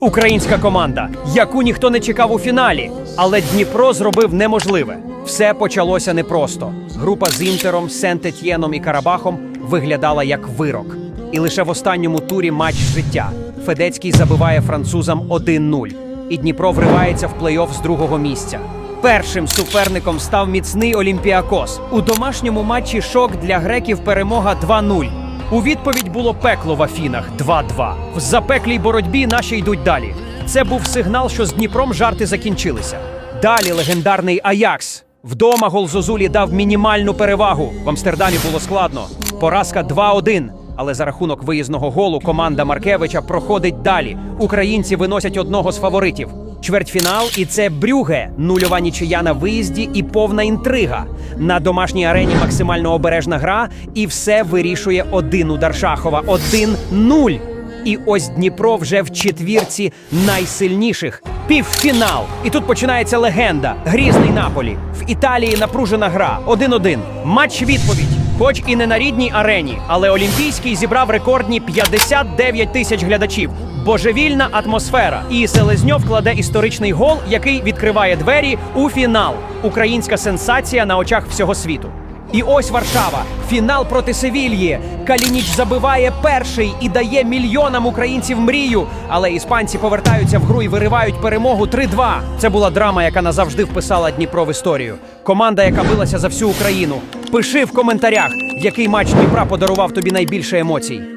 Українська команда, яку ніхто не чекав у фіналі, але Дніпро зробив неможливе. Все почалося непросто. Група з Інтером, Сент-Етьєном і Карабахом виглядала як вирок. І лише в останньому турі матч життя. Федецький забиває французам 1-0. І Дніпро вривається в плей-офф з другого місця. Першим суперником став міцний Олімпіакос. У домашньому матчі шок для греків перемога 2-0. У відповідь було пекло в Афінах 2-2. В запеклій боротьбі наші йдуть далі. Це був сигнал, що з Дніпром жарти закінчилися. Далі легендарний Аякс. Вдома гол Зозулі дав мінімальну перевагу. В Амстердамі було складно. Поразка 2-1. Але за рахунок виїзного голу команда Маркевича проходить далі. Українці виносять одного з фаворитів. Чвертьфінал, і це Брюге, нульова нічия на виїзді і повна інтрига. На домашній арені максимально обережна гра, і все вирішує один удар Шахова. 1-0. І ось Дніпро вже в четвірці найсильніших. Півфінал. І тут починається легенда. Грізний Наполі. В Італії напружена гра. 1-1. Матч відповідь. Хоч і не на рідній арені, але Олімпійський зібрав рекордні 59 тисяч глядачів. Божевільна атмосфера. І Селезньов кладе історичний гол, який відкриває двері у фінал. Українська сенсація на очах всього світу. І ось Варшава. Фінал проти Севільї. Калініч забиває перший і дає мільйонам українців мрію. Але іспанці повертаються в гру і виривають перемогу 3-2. Це була драма, яка назавжди вписала Дніпро в історію. Команда, яка билася за всю Україну. Пиши в коментарях, який матч Дніпра подарував тобі найбільше емоцій.